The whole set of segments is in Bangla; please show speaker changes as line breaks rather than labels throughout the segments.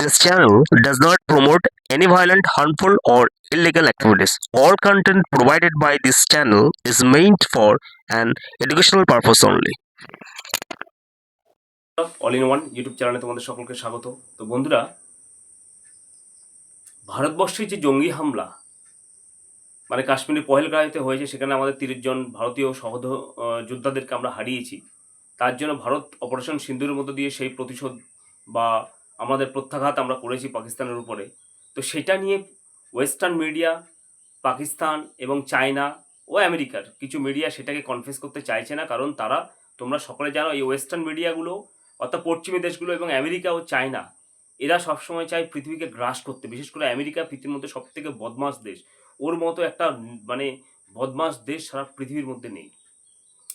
This channel does not promote any violent, harmful, or illegal activities. All content provided by this channel is meant for an educational purpose only.
All in one YouTube চ্যানেলে তোমাদের সকলকে স্বাগত তো বন্ধুরা ভারতবর্ষে যে জঙ্গি হামলা মানে কাশ্মীরের পহেলগাঁওতে হয়েছে সেখানে আমাদের তিরিশ জন ভারতীয় সহদ যোদ্ধাদেরকে আমরা হারিয়েছি তার জন্য ভারত অপারেশন সিন্দুরের মধ্য দিয়ে সেই প্রতিশোধ বা আমাদের প্রত্যাঘাত আমরা করেছি পাকিস্তানের উপরে। তো সেটা নিয়ে ওয়েস্টার্ন মিডিয়া পাকিস্তান এবং চায়না ও আমেরিকার কিছু মিডিয়া সেটাকে কনফেস করতে চাইছে না, কারণ তারা, তোমরা সকলে জানো, এই ওয়েস্টার্ন মিডিয়াগুলো অর্থাৎ পশ্চিমী দেশগুলো এবং আমেরিকা ও চায়না, এরা সবসময় চায় পৃথিবীকে গ্রাস করতে। বিশেষ করে আমেরিকা পৃথিবীর মধ্যে সব থেকে বদমাস দেশ। ওর মতো একটা মানে বদমাস দেশ সারা পৃথিবীর মধ্যে নেই।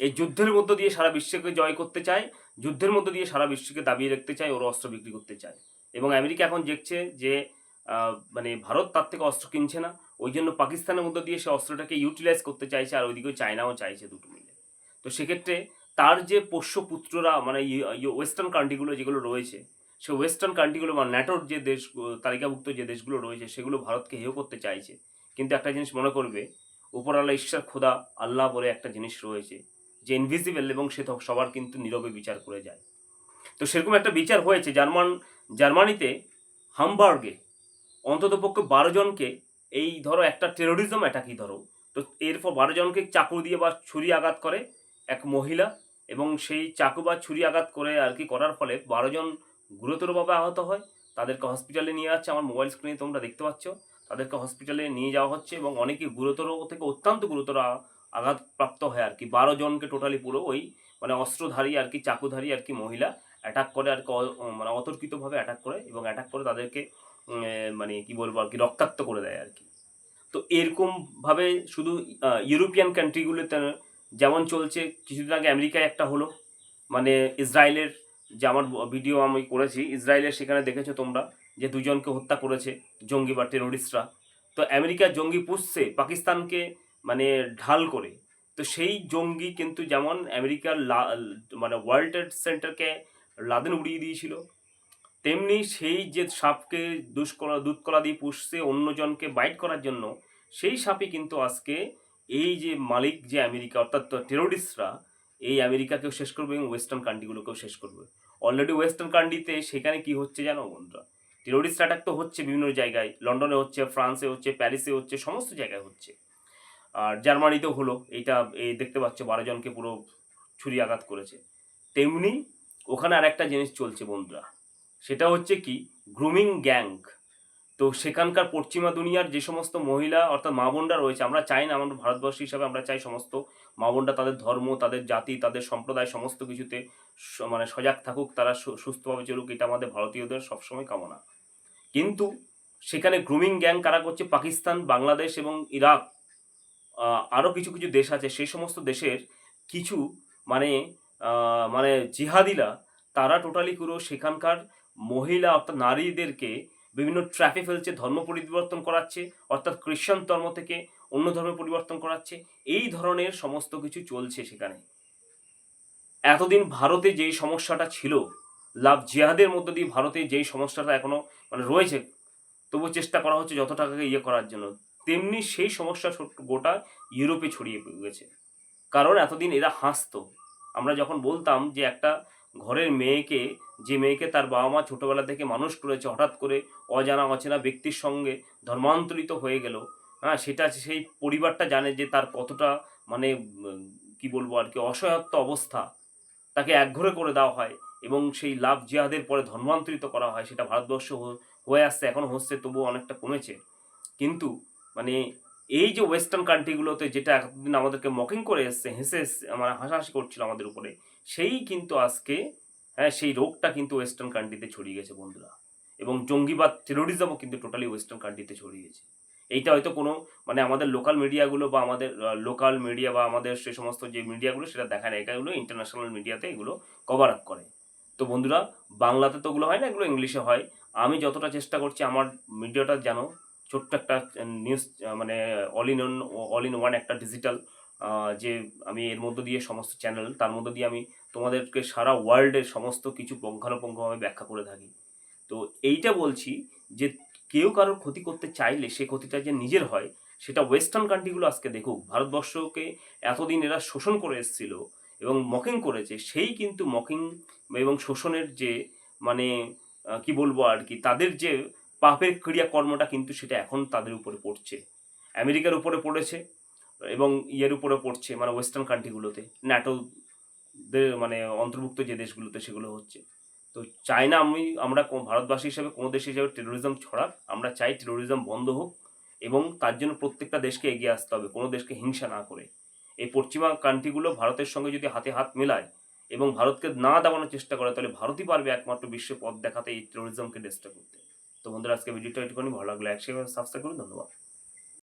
এই যুদ্ধের মধ্য দিয়ে সারা বিশ্বকে জয় করতে চায় যুদ্ধের মধ্য দিয়ে সারা বিশ্বকে দাবিয়ে রাখতে চায়, ওর অস্ত্র বিক্রি করতে চায়। এবং আমেরিকা এখন দেখছে যে মানে ভারত তার থেকে অস্ত্র কিনছে না, ওই জন্য পাকিস্তানের মধ্য দিয়ে সে অস্ত্রটাকে ইউটিলাইজ করতে চাইছে, আর ওইদিকে চায়নাও চাইছে দুটো মিলে। তো সেক্ষেত্রে তার যে পোষ্য পুত্ররা মানে ওয়েস্টার্ন কান্ট্রিগুলো যেগুলো রয়েছে, সে ওয়েস্টার্ন কান্ট্রিগুলো বা ন্যাটোর যে দেশ তালিকাভুক্ত যে দেশগুলো রয়েছে, সেগুলো ভারতকে হেয় করতে চাইছে। কিন্তু একটা জিনিস মনে করবে, উপরওয়ালা ঈশ্বর খোদা আল্লাহ বলে একটা জিনিস রয়েছে যে ইনভিজিবল এবং সে সবার কিন্তু নীরবে বিচার করে যায়। তো সেরকম একটা বিচার হয়েছে। জার্মান, জার্মানিতে হামবার্গে অন্ততপক্ষে বারো জনকে এই ধরো একটা টেরোরিজম অ্যাটাকই ধরো, তো এরপর বারো জনকে চাকু দিয়ে বা ছুরি আঘাত করে এক মহিলা এবং সেই চাকু বা ছুরি আঘাত করে আর কি করার ফলে বারো জন গুরুতরভাবে আহত হয়। তাদেরকে হসপিটালে নিয়ে যাচ্ছে। আমার মোবাইল স্ক্রিনে তোমরা দেখতে পাচ্ছ। তাদেরকে হসপিটালে নিয়ে যাওয়া হচ্ছে এবং অনেকে গুরুতর থেকে অত্যন্ত গুরুতর আঘাতপ্রাপ্ত হয় আর কি। বারো জনকে টোটালি পুরো ওই মানে অস্ত্রধারী আর কি, চাকুধারী আর কি মহিলা অ্যাটাক করে আর কি মানে অতর্কিতভাবে অ্যাটাক করে এবং অ্যাটাক করে তাদেরকে মানে কি বলব আর কি, রক্তাক্ত করে দেয় আর কি। তো এরকমভাবে শুধু ইউরোপিয়ান কান্ট্রিগুলোতে যেমন চলছে, কিছুদিন আগে আমেরিকায় একটা হলো মানে ইসরায়েলের যে আমার ভিডিও আমি করেছি, ইসরায়েলের সেখানে দেখেছ তোমরা যে দুজনকে হত্যা করেছে জঙ্গি বা টেরোরিস্টরা তো আমেরিকা জঙ্গি পুষছে, পাকিস্তানকে মানে ঢাল করে। তো সেই জঙ্গি কিন্তু যেমন আমেরিকার মানে ওয়ার্ল্ড ট্রেড সেন্টারকে লাদেন উড়িয়ে দিয়েছিল, তেমনি সেই যে সাপকে দুষ্কলা, দুধকলা দিয়ে পুষছে অন্যজনকে বাইট করার জন্য, সেই সাপই কিন্তু আজকে এই যে মালিক যে আমেরিকা, অর্থাৎ টেরোরিস্টরা, এই আমেরিকাকেও শেষ করবে এবং ওয়েস্টার্ন কান্ট্রিগুলোকেও শেষ করবে। অলরেডি ওয়েস্টার্ন কান্ট্রিতে সেখানে কি হচ্ছে জানো বন্ধুরা? টেরোরিস্ট অ্যাটাক তো হচ্ছে বিভিন্ন জায়গায়, লন্ডনে হচ্ছে, ফ্রান্সে হচ্ছে, প্যারিসে হচ্ছে, সমস্ত জায়গায় হচ্ছে। আর জার্মানিতেও হলো। এইটা এই দেখতে পাচ্ছ, বারো জনকে পুরো ছুরি আঘাত করেছে। তেমনি ওখানে আর একটা জিনিস চলছে বন্ধুরা। সেটা হচ্ছে কি? Grooming gang. তো সেখানকার পশ্চিমা দুনিয়ার যে সমস্ত মহিলা, অর্থাৎ মা বোনরা রয়েছে, আমরা চাই না, আমরা ভারতবর্ষ হিসাবে আমরা চাই সমস্ত মা বোনরা তাদের ধর্ম, তাদের জাতি, তাদের সম্প্রদায়, সমস্ত কিছুতে মানে সজাগ থাকুক, তারা সুস্থভাবে চলুক, এটা আমাদের ভারতীয়দের সবসময় কামনা। কিন্তু সেখানে গ্রুমিং গ্যাং কারা করছে? পাকিস্তান, বাংলাদেশ এবং ইরাক। আরও কিছু কিছু দেশ আছে, সেই সমস্ত দেশের কিছু মানে মানে জিহাদিরা তারা টোটালি পুরো সেখানকার মহিলা অর্থাৎ নারীদেরকে বিভিন্ন ট্র্যাপে ফেলছে, ধর্ম পরিবর্তন করাচ্ছে, অর্থাৎ খ্রিস্টান ধর্ম থেকে অন্য ধর্মে পরিবর্তন করাচ্ছে, এই ধরনের সমস্ত কিছু চলছে সেখানে। এতদিন ভারতে যেই সমস্যাটা ছিল, লাভ জিহাদের মধ্য দিয়ে ভারতে যেই সমস্যাটা এখনও মানে রয়েছে তবু চেষ্টা করা হচ্ছে যত টাকাকে ইয়ে করার জন্য। তেমনি সেই সমস্যা গোটা ইউরোপে ছড়িয়ে গেছে। কারণ এতদিন এরা হাসতো। আমরা যখন বলতাম যে একটা ঘরের মেয়েকে, যে মেয়েকে তার বাবা মা ছোটোবেলা থেকে মানুষ করেছে, হঠাৎ করে অজানা অচেনা ব্যক্তির সঙ্গে ধর্মান্তরিত হয়ে গেল হ্যাঁ সেটা সেই পরিবারটা জানে যে তার কতটা মানে কি বলব আর কি, অসহায়ত্ব অবস্থা তাকে একঘরে করে দেওয়া হয় এবং সেই লাভ জিহাদের পরে ধর্মান্তরিত করা হয়, সেটা ভারতবর্ষ হয়ে আসছে, এখন হচ্ছে তবুও অনেকটা কমেছে। কিন্তু মানে এই যে ওয়েস্টার্ন কান্ট্রিগুলোতে যেটা এতদিন আমাদেরকে মকিং করে এসছে, হেসে মানে হাসাহাসি করছিল আমাদের উপরে, সেই কিন্তু আজকে হ্যাঁ সেই রোগটা কিন্তু ওয়েস্টার্ন কান্ট্রিতে ছড়িয়ে গেছে বন্ধুরা। এবং জঙ্গিবাদ টেরোরিজমও কিন্তু টোটালি ওয়েস্টার্ন কান্ট্রিতে ছড়িয়ে গেছে। এইটা হয়তো কোনো মানে আমাদের লোকাল মিডিয়াগুলো বা আমাদের লোকাল মিডিয়া বা আমাদের সে সমস্ত যে মিডিয়াগুলো সেটা দেখায় না এগুলো ইন্টারন্যাশনাল মিডিয়াতে এগুলো কভার আপ করে। তো বন্ধুরা, বাংলাতে তো ওগুলো হয় না, এগুলো ইংলিশে হয়। আমি যতটা চেষ্টা করছি, আমার মিডিয়াটা যেন ছোট্ট একটা নিউজ মানে all in all in one একটা ডিজিটাল যে আমি এর মধ্য দিয়ে সমস্ত চ্যানেল তার মধ্য দিয়ে আমি তোমাদেরকে সারা ওয়ার্ল্ডের সমস্ত কিছু পুঙ্খানুপুঙ্খভাবে ব্যাখ্যা করে থাকি। তো এইটা বলছি যে কেউ কারোর ক্ষতি করতে চাইলে সে ক্ষতিটা যে নিজের হয়, সেটা ওয়েস্টার্ন কান্ট্রিগুলো আজকে দেখুক। ভারতবর্ষকে এতদিন এরা শোষণ করে এসেছিল এবং মকিং করেছে, সেই কিন্তু মকিং এবং শোষণের যে মানে কি বলব আর কি, তাদের যে পাপের ক্রিয়াকর্মটা কিন্তু সেটা এখন তাদের উপরে পড়ছে। আমেরিকার উপরে পড়েছে এবং ইয়ের উপরে পড়ছে মানে ওয়েস্টার্ন কান্ট্রিগুলোতে ন্যাটো মানে অন্তর্ভুক্ত যে দেশগুলোতে সেগুলো হচ্ছে। তো চাই না আমি, আমরা ভারতবাসী হিসেবে কোনো দেশ হিসেবে টেরোরিজম ছড়াক, আমরা চাই টেরোরিজম বন্ধ হোক এবং তার জন্য প্রত্যেকটা দেশকে এগিয়ে আসতে হবে, কোনো দেশকে হিংসা না করে। এই পশ্চিমা কান্ট্রিগুলো ভারতের সঙ্গে যদি হাতে হাত মেলায় এবং ভারতকে না দাবানোর চেষ্টা করে, তাহলে ভারতই পারবে একমাত্র বিশ্বে পথ দেখাতে এই টেরোরিজমকে ডেস্ট্রয় করতে। তো বন্ধুরা আজকে ভিডিওটা একটুখানি ভালো লাগলে একসাথে সাবস্ক্রাইব করুন। ধন্যবাদ।